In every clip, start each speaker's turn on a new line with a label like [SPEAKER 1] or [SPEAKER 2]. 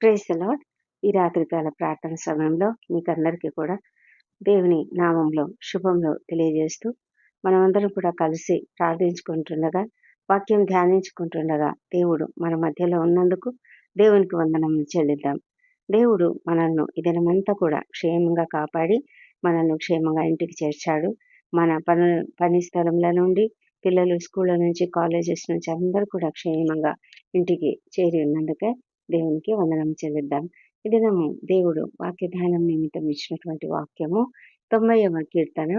[SPEAKER 1] Praise lord ఈ రాత్రికాల ప్రార్థన సమయంలో మీకందరికీ కూడా దేవుని నామంలో శుభంలో తెలియజేస్తూ మనమందరం కూడా కలిసి ప్రార్థించుకుంటుండగా వాక్యం ధ్యానించుకుంటుండగా దేవుడు మన మధ్యలో ఉన్నందుకు దేవునికి వందనం చెల్లిద్దాం. దేవుడు మనల్ని ఇదనమంతా కూడా క్షేమంగా కాపాడి మనల్ని క్షేమంగా ఇంటికి చేర్చాడు. మన పను పని స్థలంలో నుండి పిల్లలు స్కూళ్ళ నుంచి కాలేజెస్ నుంచి అందరూ కూడా క్షేమంగా ఇంటికి చేరి ఉన్నందుకే దేవునికి వందనం చెల్లిద్దాం. ఈ దినము దేవుడు వాక్య ధ్యానం నిమిత్తం ఇచ్చినటువంటి వాక్యము తొంభైవ కీర్తన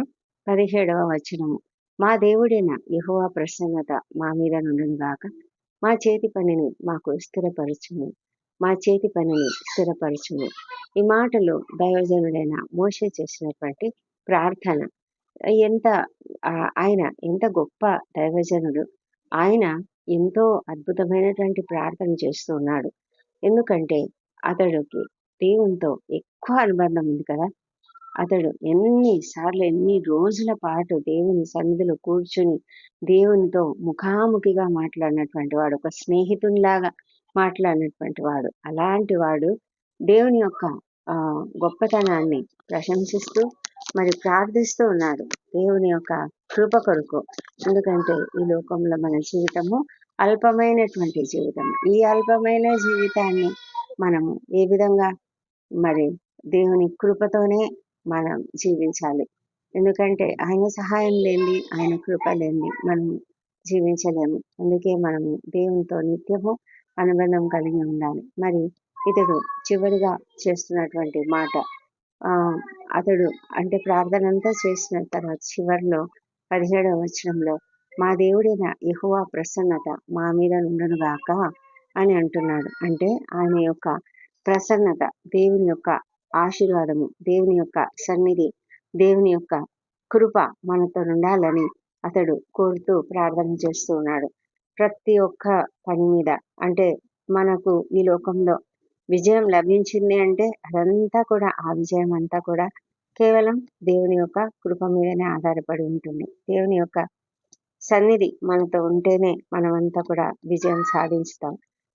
[SPEAKER 1] పదిహేడవ వచనము. మా దేవుడైన యహువా ప్రసన్నత మా మీద నుండును గాక. మా చేతి పనిని మాకు స్థిరపరచుము. మా చేతి పనిని స్థిరపరచుము. ఈ మాటలు దైవజనుడైన మోసే చేసినటువంటి ప్రార్థన. ఎంత ఆయన ఎంత గొప్ప దైవజనుడు. ఆయన ఎంతో అద్భుతమైనటువంటి ప్రార్థన చేస్తూ ఉన్నాడు. ఎందుకంటే అతడికి దేవునితో ఎక్కువ అనుబంధం ఉంది కదా. అతడు ఎన్ని సార్లు ఎన్ని రోజుల పాటు దేవుని సన్నిధిలో కూర్చుని దేవునితో ముఖాముఖిగా మాట్లాడినటువంటి వాడు ఒక స్నేహితునిలాగా మాట్లాడినటువంటి వాడు అలాంటి వాడు దేవుని యొక్క ఆ గొప్పతనాన్ని ప్రశంసిస్తూ మరి ప్రార్థిస్తూ ఉన్నాడు దేవుని యొక్క కృప కొరకు. ఎందుకంటే ఈ లోకంలో మన జీవితము అల్పమైనటువంటి జీవితం. ఈ అల్పమైన జీవితాన్ని మనము ఏ విధంగా మరి దేవుని కృపతోనే మనం జీవించాలి? ఎందుకంటే ఆయన సహాయం లేని ఆయన కృప లేని మనం జీవించలేము. అందుకే మనము దేవునితో నిత్యము అనుబంధం కలిగి ఉండాలి. మరి ఇతడు చివరిగా చేస్తున్నటువంటి మాట అతడు అంటే ప్రార్థన అంతా చేసిన తర్వాత చివరిలో పదిహేడవ వచనంలో మా దేవుడైన యహువా ప్రసన్నత మా మీద గాక అని అంటున్నాడు. అంటే ఆయన యొక్క ప్రసన్నత దేవుని యొక్క ఆశీర్వాదము దేవుని యొక్క సన్నిధి దేవుని యొక్క కృప మనతో ఉండాలని అతడు కోరుతూ ప్రార్థన చేస్తూ ఉన్నాడు. ప్రతి ఒక్క పని మీద అంటే మనకు ఈ లోకంలో విజయం లభించింది అంటే అదంతా కూడా ఆ విజయం అంతా కూడా కేవలం దేవుని యొక్క కృప మీదనే ఆధారపడి ఉంటుంది. దేవుని యొక్క సన్నిధి మనతో ఉంటేనే మనమంతా కూడా విజయం సాధించుతాం.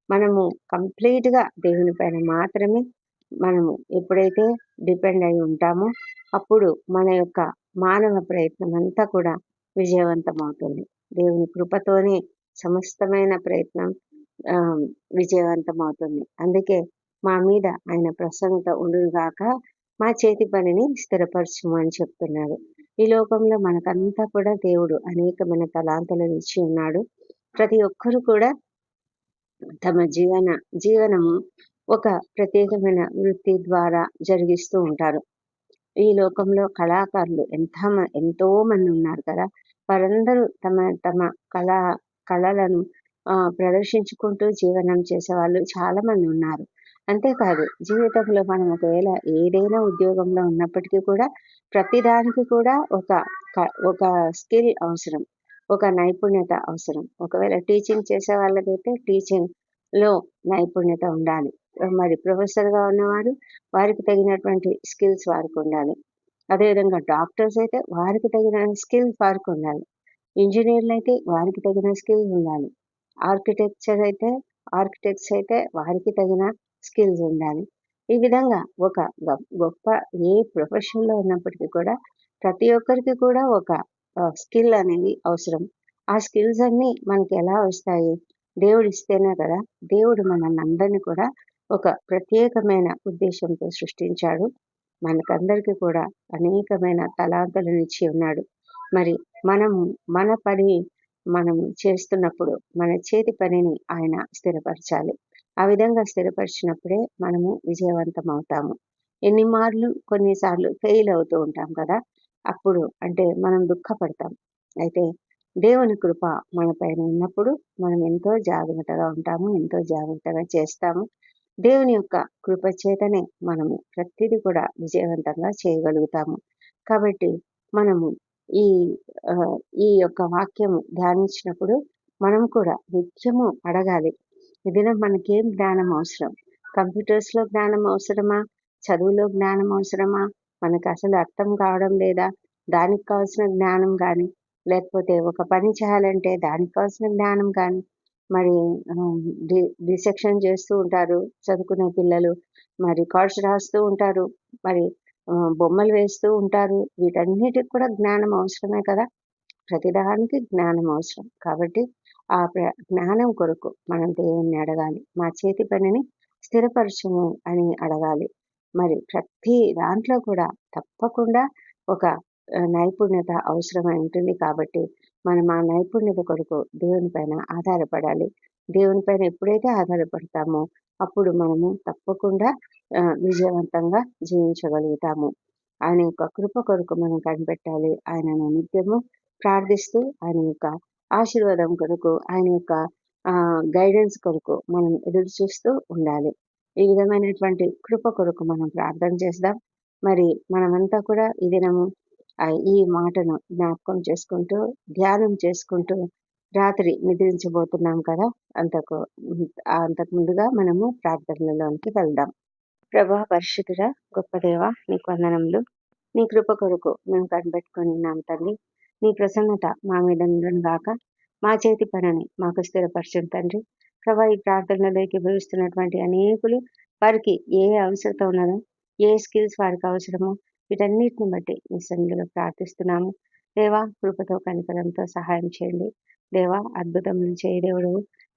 [SPEAKER 1] మనము కంప్లీట్గా దేవుని పైన మాత్రమే మనము ఎప్పుడైతే డిపెండ్ అయి ఉంటామో అప్పుడు మన యొక్క మానవ ప్రయత్నం అంతా కూడా విజయవంతం అవుతుంది దేవుని కృపతోనే సమస్తమైన ప్రయత్నం విజయవంతం అవుతుంది అందుకే మా మీద ఆయన ప్రసన్నత ఉండుగాక మా చేతి పనిని స్థిరపరచము అని చెప్తున్నారు. ఈ లోకంలో మనకంతా కూడా దేవుడు అనేకమైన తలాంతలను ఇచ్చి ఉన్నాడు. ప్రతి ఒక్కరు కూడా తమ జీవన జీవనము ఒక ప్రత్యేకమైన వృత్తి ద్వారా జరిగిస్తూ ఉంటారు. ఈ లోకంలో కళాకారులు ఎంత ఎంతో మంది ఉన్నారు కదా. వారందరూ తమ తమ కళా కళలను ప్రదర్శించుకుంటూ జీవనం చేసే వాళ్ళు చాలా మంది ఉన్నారు. అంతేకాదు జీవితంలో మనం ఒకవేళ ఏదైనా ఉద్యోగంలో ఉన్నప్పటికీ కూడా ప్రతిదానికి కూడా ఒక ఒక స్కిల్ అవసరం ఒక నైపుణ్యత అవసరం. ఒకవేళ టీచింగ్ చేసే వాళ్ళకైతే టీచింగ్లో నైపుణ్యత ఉండాలి. మరి ప్రొఫెసర్గా ఉన్నవారు వారికి తగినటువంటి స్కిల్స్ వారికి ఉండాలి. అదేవిధంగా డాక్టర్స్ అయితే వారికి తగిన స్కిల్స్ వారికి ఉండాలి. ఇంజనీర్లు అయితే వారికి తగిన స్కిల్ ఉండాలి. ఆర్కిటెక్చర్ అయితే ఆర్కిటెక్ట్స్ అయితే వారికి తగిన స్కిల్స్ ఉండాలి. ఈ విధంగా ఒక గొప్ప ఏ ప్రొఫెషన్లో ఉన్నప్పటికీ కూడా ప్రతి ఒక్కరికి కూడా ఒక స్కిల్ అనేది అవసరం. ఆ స్కిల్స్ అన్నీ మనకి ఎలా వస్తాయి? దేవుడు ఇస్తేనే కదా? దేవుడు మనల్ని అందరినీ కూడా ఒక ప్రత్యేకమైన ఉద్దేశంతో సృష్టించాడు. మనకందరికీ కూడా అనేకమైన తలాంతలను ఇచ్చి ఉన్నాడు. మరి మనము మన పని మనం చేస్తున్నప్పుడు మన చేతి పనిని ఆయన స్థిరపరచాలి. ఆ విధంగా స్థిరపరిచినప్పుడే మనము విజయవంతం అవుతాము ఎన్ని మార్లు కొన్నిసార్లు ఫెయిల్ అవుతూ ఉంటాం కదా అప్పుడు అంటే మనం దుఃఖపడతాం. అయితే దేవుని కృప మన పైన ఉన్నప్పుడు మనం ఎంతో జాగ్రత్తగా ఉంటాము ఎంతో జాగ్రత్తగా చేస్తాము. దేవుని యొక్క కృప చేతనే మనము ప్రతిదీ కూడా విజయవంతంగా చేయగలుగుతాము. కాబట్టి మనము ఈ ఈ యొక్క వాక్యము ధ్యానించినప్పుడు మనం కూడా నిత్యము అడగాలి ఇది మనకేం జ్ఞానం అవసరం కంప్యూటర్స్లో జ్ఞానం అవసరమా చదువులో జ్ఞానం అవసరమా మనకు అసలు అర్థం కావడం లేదా దానికి కావాల్సిన జ్ఞానం కానీ లేకపోతే ఒక పని చేయాలంటే దానికి కావాల్సిన జ్ఞానం కానీ మరి డి డిసెక్షన్ చేస్తూ ఉంటారు చదువుకునే పిల్లలు. మరి కార్డ్స్ రాస్తూ ఉంటారు. మరి బొమ్మలు వేస్తూ ఉంటారు. వీటన్నిటికి కూడా జ్ఞానం అవసరమే కదా! ప్రతిదానికి జ్ఞానం అవసరం. కాబట్టి ఆ ప్ర జ్ఞానం కొరకు మనం దేవుణ్ణి అడగాలి. మా చేతి పనిని స్థిరపరచము అని అడగాలి. మరి ప్రతి దాంట్లో కూడా తప్పకుండా ఒక నైపుణ్యత అవసరమై ఉంటుంది కాబట్టి మనం ఆ నైపుణ్యత కొరకు దేవుని పైన ఆధారపడాలి. దేవుని పైన ఎప్పుడైతే ఆధారపడతామో అప్పుడు మనము తప్పకుండా విజయవంతంగా జీవించగలుగుతాము. ఆయన యొక్క కృప కొరకు మనం కనిపెట్టాలి. ఆయనను నిత్యము ప్రార్థిస్తూ ఆయన యొక్క ఆశీర్వాదం కొరకు, ఆయన యొక్క గైడెన్స్ కొరకు మనం ఎదురు చూస్తూ ఉండాలి. ఈ విధమైనటువంటి కృప కొరకు మనం ప్రార్థన చేద్దాం. మరి మనమంతా కూడా ఈ దినము ఈ మాటను జ్ఞాపకం చేసుకుంటూ, ధ్యానం చేసుకుంటూ రాత్రి నిద్రించబోతున్నాం కదా! అంతకు అంతకు ముందుగా మనము ప్రార్థనలోనికి వెళ్దాం. ప్రభా పరిశుద్ధుడా, గొప్ప దేవ నీకు వందనములు. నీ కృప కొరకు మేము కనిపెట్టుకొని ఉన్నాం తల్లి నీ ప్రసన్నత మా మీద ఉండును గాక. మా చేతి పనిని మాకు స్థిరపరచం తండ్రి. ప్రభా ఈ ప్రార్థనలోకి భవిస్తున్నటువంటి అనేకులు వారికి ఏ అవసరత ఉన్నదో, ఏ స్కిల్స్ వారికి అవసరమో వీటన్నిటిని బట్టి మీ సన్నిధిలో ప్రార్థిస్తున్నాము. దేవా కృపతో కనికరంతో సహాయం చేయండి. దేవా అద్భుతములు చేయదేవుడు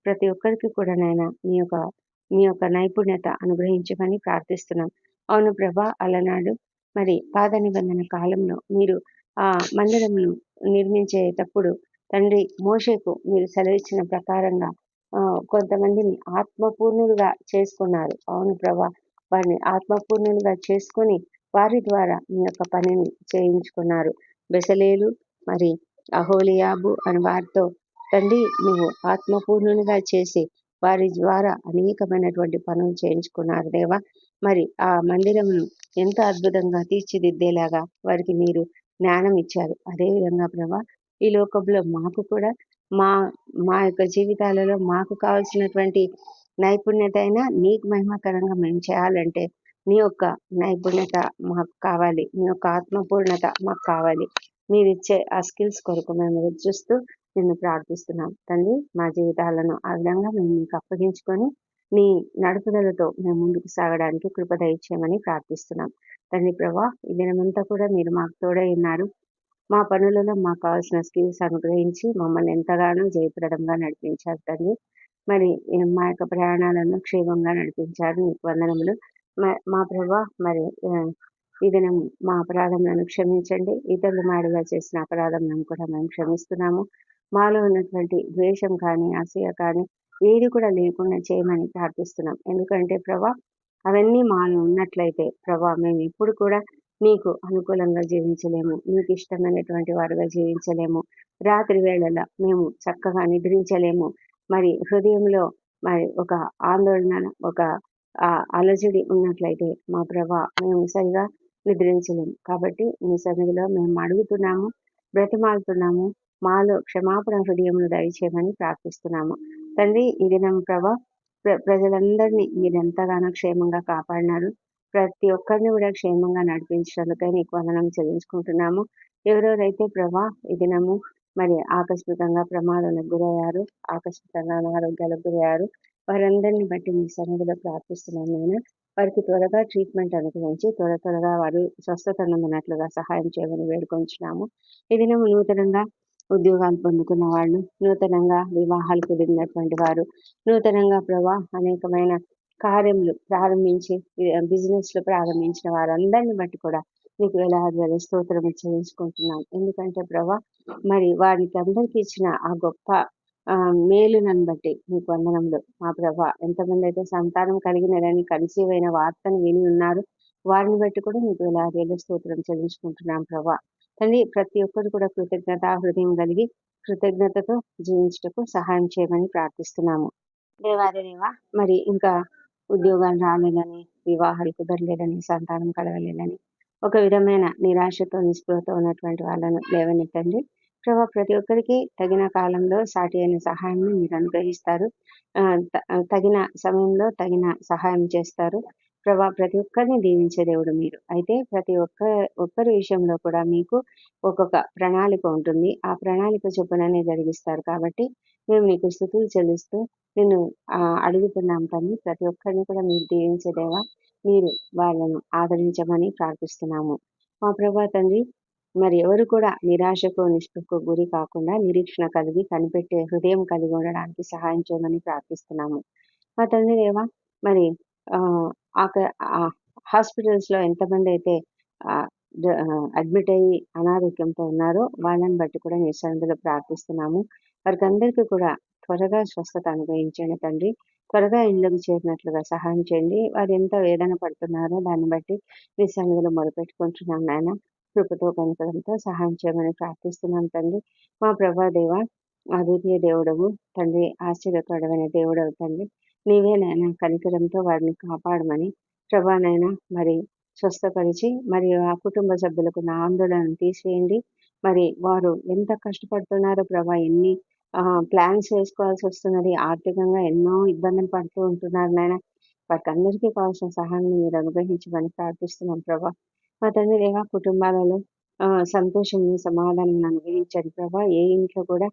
[SPEAKER 1] ప్రతి ఒక్కరికి కూడా నాయన మీ యొక్క మీ యొక్క నైపుణ్యత అనుగ్రహించమని ప్రార్థిస్తున్నాం. అవును ప్రభా అలనాడు మరి పాద నిబంధన కాలంలో మీరు ఆ మందిరంను నిర్మించేటప్పుడు తండ్రి మోషేకు మీరు సెలవిచ్చిన ప్రకారంగా కొంతమందిని ఆత్మపూర్ణులుగా చేసుకున్నారు. అవును ప్రభా. వారిని ఆత్మపూర్ణులుగా చేసుకొని వారి ద్వారా మీ యొక్క పనిని చేయించుకున్నారు. బెసలేలు మరి అహోలియాబు అని వారితో తండ్రి నువ్వు ఆత్మపూర్ణునిగా చేసి వారి ద్వారా అనేకమైనటువంటి పనులు చేయించుకున్నారు దేవా. మరి ఆ మందిరమును ఎంత అద్భుతంగా తీర్చిదిద్దేలాగా వారికి మీరు జ్ఞానం ఇచ్చారు. అదేవిధంగా ప్రభా ఈ లోకంలో మాకు కూడా మా మా యొక్క జీవితాలలో మాకు కావాల్సినటువంటి నైపుణ్యత అయినా నీకు మహిమకరంగా మేము చేయాలంటే నీ యొక్క నైపుణ్యత మాకు కావాలి. నీ యొక్క ఆత్మపూర్ణత మాకు కావాలి. మీరు ఇచ్చే ఆ స్కిల్స్ కొరకు మేము చూస్తూ నిన్ను ప్రార్థిస్తున్నాం. తండ్రి మా జీవితాలను ఆ విధంగా మేము మీకు అప్పగించుకొని నీ నడుపుదలతో మేము ముందుకు సాగడానికి కృప దయచేయమని ప్రార్థిస్తున్నాం. తండ్రి ప్రభా ఈ దినమంతా కూడా మీరు మాకు తోడై ఉన్నారు. మా పనులలో మాకు కావాల్సిన స్కిల్స్ అనుగ్రహించి మమ్మల్ని ఎంతగానో జయప్రదంగా నడిపించారు తండ్రి. మరి మా యొక్క ప్రయాణాలను క్షేమంగా నడిపించారు. నీకు వందనములు. మా ప్రభా మరి ఈ దినం మా అపరాధములను క్షమించండి. ఇతరులు మాడిగా చేసిన అపరాధములను కూడా మేము క్షమిస్తున్నాము. మాలో ఉన్నటువంటి ద్వేషం కానీ అసూయ కానీ ఏది కూడా లేకుండా చేయమని ప్రార్థిస్తున్నాం. ఎందుకంటే ప్రభా అవన్నీ మాలో ఉన్నట్లయితే ప్రభా మేము ఇప్పుడు కూడా నీకు అనుకూలంగా జీవించలేము. నీకు ఇష్టమైనటువంటి వారుగా జీవించలేము. రాత్రి వేళల మేము చక్కగా నిద్రించలేము. మరి హృదయంలో మరి ఒక ఆందోళన ఒక అలజడి ఉన్నట్లయితే మా ప్రభా మేము సరిగా నిద్రించలేము కాబట్టి మీ సన్నిధిలో మేము అడుగుతున్నాము బ్రతిమాలుతున్నాము మాలో క్షమాపణ హృదయమును దయచేయమని ప్రార్థిస్తున్నాము. తండ్రి ఈ దినం ప్రభా ప్రజలందరినీ మీరు ఎంతగానో క్షేమంగా కాపాడినారు. ప్రతి ఒక్కరిని కూడా క్షేమంగా నడిపించినందుకై నీకు వందనం చెల్లించుకుంటున్నాము. ఎవరెవరైతే ప్రభా ఈ దినము మరి ఆకస్మికంగా ప్రమాదాలకు గురయ్యారు ఆకస్మికంగా అనారోగ్యాలకు గురయ్యారు వారందరిని బట్టి మీ సన్నిధిలో ప్రార్థిస్తున్నాను నేను వారికి త్వరగా ట్రీట్మెంట్ అనుగ్రహించి త్వర త్వరగా వారు స్వస్థత నొందినట్లుగా సహాయం చేయమని వేడుకొంచున్నాము. ఈ దినము నూతనంగా ఉద్యోగాలు పొందుకున్న వాళ్ళు నూతనంగా వివాహాలు కుదిరినటువంటి వారు నూతనంగా ప్రభా అనేకమైన కార్యములు ప్రారంభించి బిజినెస్లో ప్రారంభించిన వారందరిని బట్టి కూడా మీకు వేలాది వేల స్తోత్రం చెల్లించుకుంటున్నాం. ఎందుకంటే ప్రభా మరి వారికి అందరికీ ఇచ్చిన ఆ గొప్ప మేలునని బట్టి మీకు వందనములు. మా ప్రభా ఎంతమంది అయితే సంతానం కలిగినారని కన్సీవ్ అయిన వార్తను విని ఉన్నారు వారిని బట్టి కూడా మీకు వేలాది వేల స్తోత్రం చెల్లించుకుంటున్నాం ప్రభా. తండ్రి ప్రతి ఒక్కరు కూడా కృతజ్ఞత హృదయం కలిగి కృతజ్ఞతతో జీవించటకు సహాయం చేయమని ప్రార్థిస్తున్నాము. దేవాదేవా మరి ఇంకా ఉద్యోగాలు రాలేదని వివాహాలు కుదరలేదని సంతానం కలగలేదని ఒక విధమైన నిరాశతో నిస్పృహతో ఉన్నటువంటి వాళ్ళను లేవనెత్తండి. ప్రభా ప్రతి ఒక్కరికి తగిన కాలంలో సాటి అయిన సహాయాన్ని మీరు అనుగ్రహిస్తారు. తగిన సమయంలో తగిన సహాయం చేస్తారు. ప్రభా ప్రతి ఒక్కరిని దీవించే దేవుడు మీరు. అయితే ప్రతి ఒక్క ఒక్కరి విషయంలో కూడా మీకు ఒక్కొక్క ప్రణాళిక ఉంటుంది. ఆ ప్రణాళిక చొప్పుననే జరిగిస్తారు. కాబట్టి మేము నీకు స్థుతులు చెల్లిస్తూ నిన్ను అడుగుతున్నాం తండ్రి ప్రతి ఒక్కరిని కూడా మీరు దీవించేదేవా మీరు వాళ్ళను ఆదరించమని ప్రార్థిస్తున్నాము. మా ప్రభా తండ్రి మరి ఎవరు కూడా నిరాశకు నిష్పకు గురి కాకుండా నిరీక్షణ కలిగి కనిపెట్టే హృదయం కలిగి ఉండడానికి సహాయం చేయమని ప్రార్థిస్తున్నాము. మా తండ్రి దేవా మరి అక్కడ హాస్పిటల్స్లో ఎంతమంది అయితే అడ్మిట్ అయ్యి అనారోగ్యంతో ఉన్నారో వాళ్ళని బట్టి కూడా మీ సన్నిధిలో ప్రార్థిస్తున్నాము. వారికి అందరికీ కూడా త్వరగా స్వస్థత అనుభవించండి తండ్రి. త్వరగా ఇళ్ళకు చేరినట్లుగా సహాయం చేయండి. వారు ఎంత వేదన పడుతున్నారో దాన్ని బట్టి మీ సన్నిధిలో మొదలుపెట్టుకుంటున్నాం నాయన. కృపతో కనుకడంతో సహాయం చేయమని ప్రార్థిస్తున్నాం తండ్రి. మా ప్రభా దేవ అద్వితీయ దేవుడవు తండ్రి ఆశ్చర్యకరమైన దేవుడవు తండ్రి. నీవే కనికరంతో వారిని కాపాడమని ప్రభానైనా మరి స్వస్థపరిచి మరి ఆ కుటుంబ సభ్యులకు నా ఆందోళనను తీసేయండి. మరి వారు ఎంత కష్టపడుతున్నారో ప్రభా ఎన్ని ప్లాన్స్ వేసుకోవాల్సి వస్తున్నది ఆర్థికంగా ఎన్నో ఇబ్బందులు పడుతూ ఉంటున్నారు నాయన. వారికి అందరికీ కావాల్సిన సహాయాన్ని మీరు అనుగ్రహించమని ప్రార్థిస్తున్నాం ప్రభా. మా తండ్రి దేవా కుటుంబాలలో సంతోషం సమాధానం అనుగ్రహించండి ప్రభా. ఏ ఇంట్లో కూడా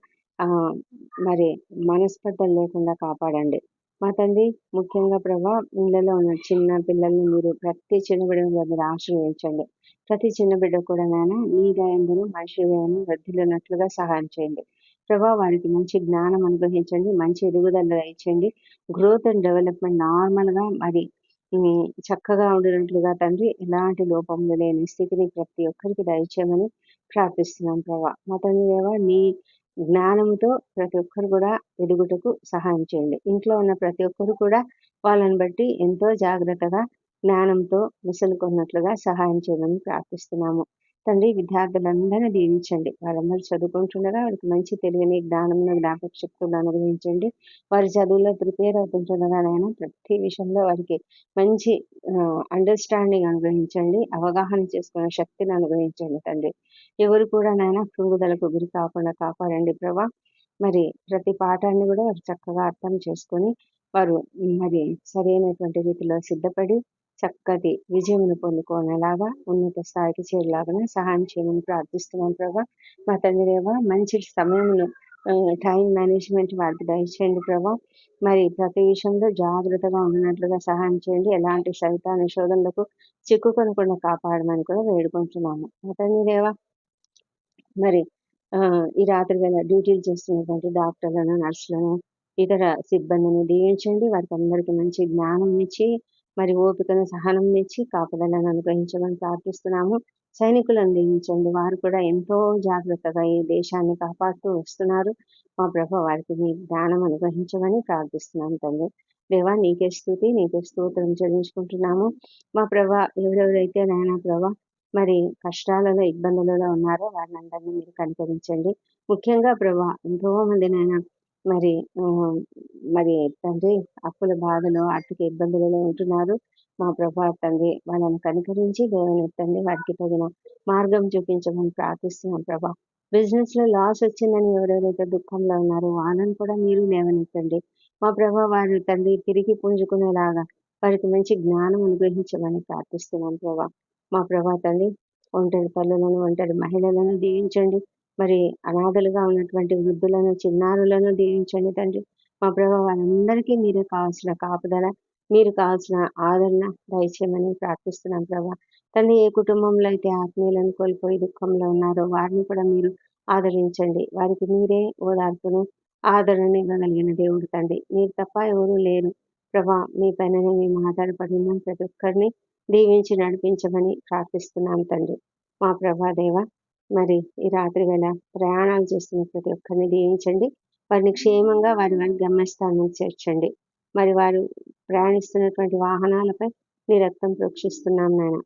[SPEAKER 1] మరి మనస్పర్ధలు లేకుండా కాపాడండి. మా తండ్రి ముఖ్యంగా ప్రభా ఇళ్ళలో ఉన్న చిన్న పిల్లల్ని మీరు ప్రతి చిన్న బిడ్డ మీరు ఆశ్రయించండి ప్రతి చిన్న బిడ్డ కూడా నాయన నీ దయందును మనిషి దయను వృద్ధిలున్నట్లుగా సహాయం చేయండి. ప్రభా వారికి మంచి జ్ఞానం అనుగ్రహించండి మంచి ఎదుగుదల ఇచ్చండి గ్రోత్ అండ్ డెవలప్మెంట్ నార్మల్గా మరి చక్కగా ఉండినట్లుగా తండ్రి ఎలాంటి లోపములు లేని స్థితిని ప్రతి ఒక్కరికి దయచేయమని ప్రార్థిస్తున్నాం ప్రభా. మా తండ్రి దేవా నీ జ్ఞానంతో ప్రతి ఒక్కరు కూడా ఎదుగుటకు సహాయం చేయండి. ఇంట్లో ఉన్న ప్రతి ఒక్కరు కూడా వాళ్ళని బట్టి ఎంతో జాగ్రత్తగా జ్ఞానంతో కొన్నట్లుగా సహాయం చేయమని ప్రార్థిస్తున్నాము. తండ్రి విద్యార్థులందరినీ దీవించండి. వాళ్ళందరూ చదువుకుంటుండగా వారికి మంచి తెలియని జ్ఞానంలో జ్ఞాపక శక్తులు అనుగ్రహించండి. వారి చదువులో ప్రిపేర్ అవుతుంటుండగానైనా ప్రతి విషయంలో వారికి మంచి అండర్స్టాండింగ్ అనుగ్రహించండి. అవగాహన చేసుకునే శక్తిని అనుగ్రహించండి తండ్రి. ఎవరు కూడా నాయన కృంగుదలకు గురి కాకుండా కాపాడండి ప్రభా. మరి ప్రతి పాఠాన్ని కూడా వారు చక్కగా అర్థం చేసుకొని వారు మరి సరైనటువంటి రీతిలో సిద్ధపడి చక్కటి విజయమును పొందుకోనేలాగా ఉన్నత స్థాయికి చేరేలాగా సహాయం చేయమని ప్రార్థిస్తున్నాను ప్రభా. మా తండ్రి మంచి సమయంలో టైం మేనేజ్మెంట్ వారికి దయచేయండి ప్రభా. మరి ప్రతి విషయంలో జాగ్రత్తగా ఉన్నట్లుగా సహాయం చేయండి. ఎలాంటి సైతాన్ని శోధనలకు చిక్కుకొనకుండా కాపాడమని కూడా వేడుకుంటున్నాము. మా తండ్రి దేవా మరి ఈ రాత్రి వేళ డ్యూటీలు చేస్తున్నటువంటి డాక్టర్లను నర్సులను ఇతర సిబ్బందిని దీవించండి. వారికి అందరికీ మంచి జ్ఞానం ఇచ్చి మరి ఓపికను సహనం ఇచ్చి కాపుదలను అనుగ్రహించమని ప్రార్థిస్తున్నాము. సైనికులను దీవించండి. వారు కూడా ఎంతో జాగ్రత్తగా ఈ దేశాన్ని కాపాడుతూ వస్తున్నారు. మా ప్రభ వారికి మీ జ్ఞానం అనుగ్రహించమని ప్రార్థిస్తున్నాము తండ్రి. దేవా నీకే స్థుతి నీకే స్తోత్రం చెల్లించుకుంటున్నాము. మా ప్రభ ఎవరెవరైతే నాయన ప్రభా మరి కష్టాలలో ఇబ్బందులలో ఉన్నారో వారిని అందరినీ మీరు కనికరించండి. ముఖ్యంగా ప్రభా ఎంతో మంది నాయన మరి మరి తండ్రి అప్పుల బాధలో ఆర్థిక ఇబ్బందులలో ఉంటున్నారు. మా ప్రభా తండ్రి వాళ్ళని కనికరించి దేవుని తండ్రి వారికి తగిన మార్గం చూపించమని ప్రార్థిస్తున్నాం ప్రభా. బిజినెస్లో లాస్ వచ్చిందని ఎవరెవరైతే దుఃఖంలో ఉన్నారో వాళ్ళని కూడా మీరు లేవనెత్తండి. మా ప్రభా వారి తండ్రి తిరిగి పుంజుకునేలాగా వారికి మంచి జ్ఞానం అనుగ్రహించమని ప్రార్థిస్తున్నాం ప్రభా. మా ప్రభా తల్లి ఒంటరి తల్లులను ఒంటరి మహిళలను దీవించండి. మరి అనాథలుగా ఉన్నటువంటి వృద్ధులను చిన్నారులను దీవించండి తండ్రి. మా ప్రభా వాళ్ళందరికీ మీరు కావాల్సిన కాపుదల మీరు కావాల్సిన ఆదరణ దయచేయమని ప్రార్థిస్తున్నాం ప్రభా. తండ్రి ఏ కుటుంబంలో అయితే ఆత్మీయులను కోల్పోయి దుఃఖంలో ఉన్నారో వారిని కూడా మీరు ఆదరించండి. వారికి మీరే ఓదార్పును ఆదరణ ఇవ్వగలిగిన దేవుడు తండ్రి. మీరు తప్ప ఎవరూ లేరు. ప్రభా మీ పైన మేము ఆధారపడిన ప్రతి ఒక్కరిని దీవించి నడిపించమని ప్రార్థిస్తున్నాం తండ్రి. మా ప్రభాదేవ మరి ఈ రాత్రి వేళ ప్రయాణాలు చేస్తున్న ప్రతి ఒక్కరిని దీవించండి. వారిని క్షేమంగా వారి వారి గమ్యస్థానం చేర్చండి. మరి వారు ప్రయాణిస్తున్నటువంటి వాహనాలపై మీ రక్తం ప్రోక్షిస్తున్నాం నాయన.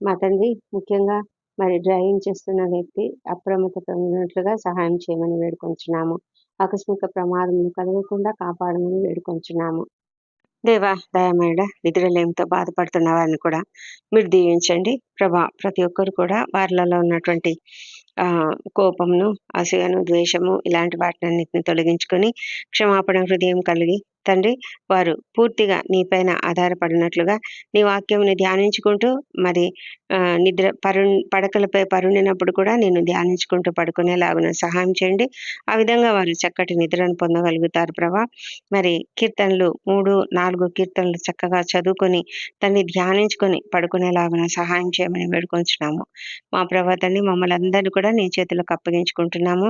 [SPEAKER 1] మా తండ్రి ముఖ్యంగా మరి డ్రైవింగ్ చేస్తున్న వ్యక్తి అప్రమత్తత ఉన్నట్లుగా సహాయం చేయమని వేడుకొంచున్నాము. ఆకస్మిక ప్రమాదం కలగకుండా కాపాడమని వేడుకొంచున్నాము. దేవా దయమేడ నిద్రలేమితో బాధపడుతున్న వారిని కూడా మీరు దీవించండి. ప్రభా ప్రతి ఒక్కరు కూడా వారిలలో ఉన్నటువంటి ఆ కోపమును అసూయను ద్వేషము ఇలాంటి వాటినన్నింటిని తొలగించుకొని క్షమాపణ హృదయం కలిగి తండ్రి వారు పూర్తిగా నీపైన ఆధారపడినట్లుగా నీ వాక్యంని ధ్యానించుకుంటూ మరి నిద్ర పరు పడకలపై పరుండినప్పుడు కూడా నేను ధ్యానించుకుంటూ పడుకునేలాగున సహాయం చేయండి. ఆ విధంగా వారు చక్కటి నిద్రను పొందగలుగుతారు ప్రభా. మరి కీర్తనలు మూడు నాలుగు కీర్తనలు చక్కగా చదువుకొని తన్ని ధ్యానించుకొని పడుకునేలాగున సహాయం చేయమని వేడుకొంచున్నాము. మా ప్రభా తండ్రి మమ్మల్ని అందరినీ కూడా నీ చేతులకు అప్పగించుకుంటున్నాము.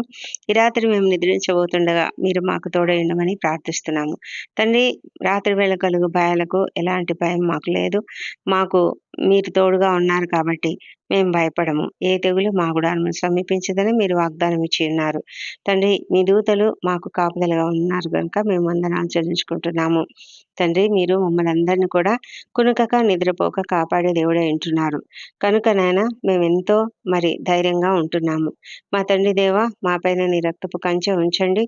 [SPEAKER 1] ఈ రాత్రి మేము నిద్రించబోతుండగా మీరు మాకు తోడైండమని ప్రార్థిస్తున్నాము. తండ్రి రాత్రి వేళ కలుగు భయాలకు ఎలాంటి భయం మాకు లేదు. మాకు మీరు తోడుగా ఉన్నారు కాబట్టి మేము భయపడము. ఏ తెగులు మా గుడాలను సమీపించదని మీరు వాగ్దానం ఇచ్చి ఉన్నారు. తండ్రి మీ దూతలు మాకు కాపుదలుగా ఉన్నారు కనుక మేము వందనాలు చెల్లించుకుంటున్నాము తండ్రి మీరు మమ్మల్ని అందరినీ కూడా కునుకక నిద్రపోక కాపాడే దేవుడే వింటున్నారు కనుక నాయన మేము ఎంతో మరి ధైర్యంగా ఉంటున్నాము. మా తండ్రి దేవ మా పైన నీ రక్తపు కంచె ఉంచండి.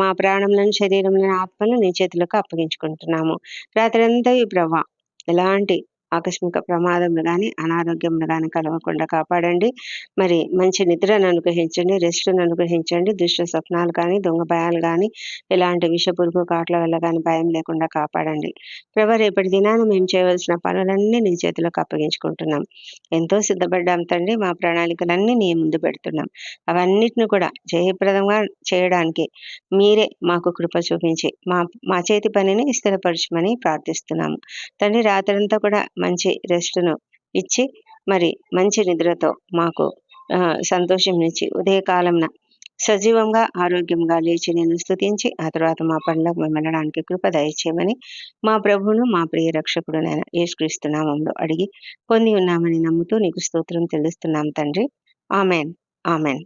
[SPEAKER 1] మా ప్రాణంలోని శరీరంలోని ఆత్మను నీ చేతులకు అప్పగించుకుంటున్నాము. రాత్రి అంతా ఈ ప్రభా ఎలాంటి ఆకస్మిక ప్రమాదములు కానీ అనారోగ్యములు కానీ కలగకుండా కాపాడండి. మరి మంచి నిద్రను అనుగ్రహించండి రెస్ట్ను అనుగ్రహించండి. దుష్ట స్వప్నాలు కానీ దొంగ భయాలు కానీ ఎలాంటి విషపురుగు కాట్ల వల్ల కానీ భయం లేకుండా కాపాడండి. ప్రభు రేపటి దినాన్ని మేము చేయవలసిన పనులన్నీ నీ చేతిలోకి అప్పగించుకుంటున్నాం. ఎంతో సిద్ధపడ్డాం తండ్రి మా ప్రణాళికలన్నీ నీ ముందు పెడుతున్నాం. అవన్నిటిని కూడా జయప్రదంగా చేయడానికి మీరే మాకు కృప చూపించి మా మా చేతి పనిని స్థిరపరచమని ప్రార్థిస్తున్నాము. తండ్రి రాత్రంతా కూడా మంచి రెస్ట్ను ఇచ్చి మరి మంచి నిద్రతో మాకు సంతోషం ఇచ్చి ఉదయకాలంన సజీవంగా ఆరోగ్యంగా లేచి నేను స్థుతించి ఆ తర్వాత మా పనులకు మేము వెళ్ళడానికి కృప దయచేయమని మా ప్రభువును మా ప్రియ రక్షకుడు నేను నామంలో అడిగి పొంది ఉన్నామని నమ్ముతూ నీకు స్తోత్రం తెలుస్తున్నాం తండ్రి. ఆమెన్. ఆమెన్.